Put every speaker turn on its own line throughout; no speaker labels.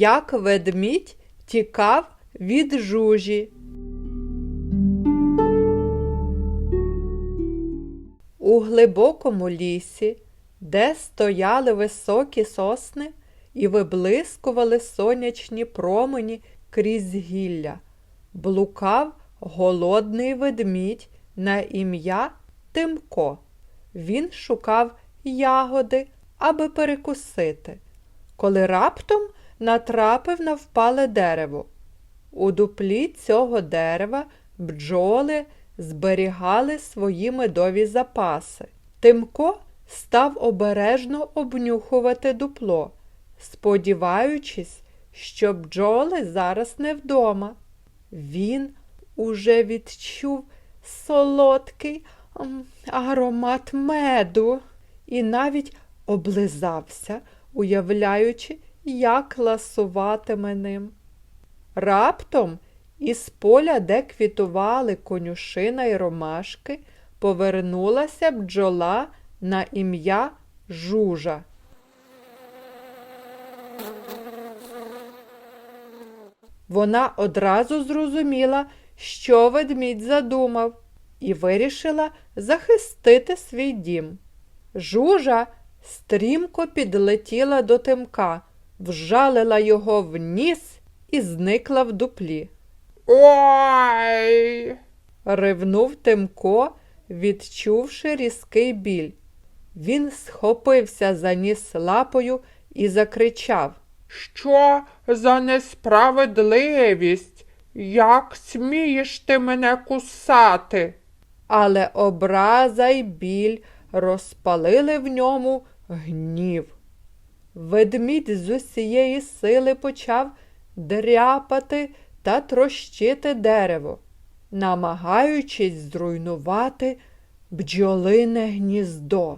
як ведмідь тікав від жужі. У глибокому лісі, де стояли високі сосни і виблискували сонячні промені крізь гілля, блукав голодний ведмідь на ім'я Тимко. Він шукав ягоди, аби перекусити, коли раптом натрапив на впале дерево. У дуплі цього дерева бджоли зберігали свої медові запаси. Тимко став обережно обнюхувати дупло, сподіваючись, що бджоли зараз не вдома. Він уже відчув солодкий аромат меду і навіть облизався, уявляючи, як ласуватиме ним. Раптом із поля, де квітували конюшина й ромашки, повернулася бджола на ім'я Жужа. Вона одразу зрозуміла, що ведмідь задумав, і вирішила захистити свій дім. Жужа стрімко підлетіла до тимка, вжалила його в ніс і зникла в дуплі.
Ой!
Ривнув Тимко, відчувши різкий біль. Він схопився за ніс лапою і закричав.
Що за несправедливість? Як смієш ти мене кусати?
Але образа й біль розпалили в ньому гнів. Ведмідь з усієї сили почав дряпати та трощити дерево, намагаючись зруйнувати бджолине гніздо.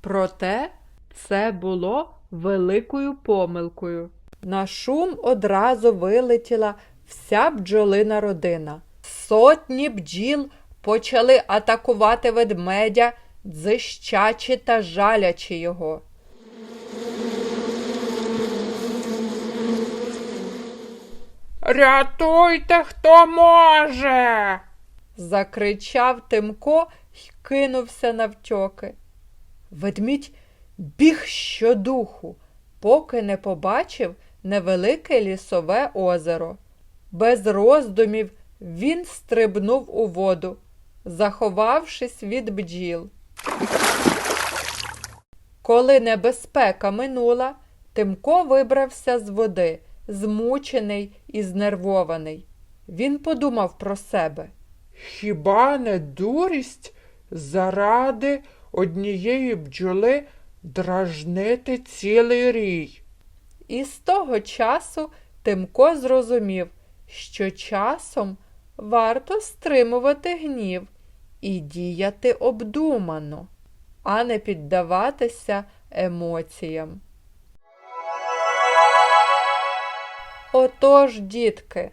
Проте це було великою помилкою. На шум одразу вилетіла вся бджолина родина. Сотні бджіл почали атакувати ведмедя, дзищачи та жалячи його.
Рятуйте, хто може.
закричав Тимко й кинувся навтьоки. Ведмідь біг щодуху, поки не побачив невелике лісове озеро. Без роздумів він стрибнув у воду, заховавшись від бджіл. Коли небезпека минула, Тимко вибрався з води, змучений і знервований. Він подумав про себе.
Хіба не дурість заради однієї бджоли дражнити цілий рій?
І з того часу Тимко зрозумів, що часом варто стримувати гнів і діяти обдумано, а не піддаватися емоціям. Отож, дітки,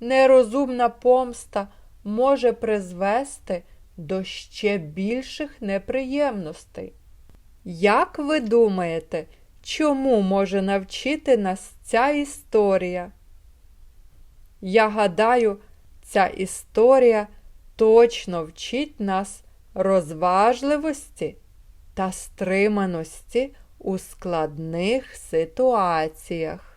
нерозумна помста може призвести до ще більших неприємностей. Як ви думаєте, чому може навчити нас ця історія? Я гадаю, ця історія точно вчить нас розважливості та стриманості у складних ситуаціях.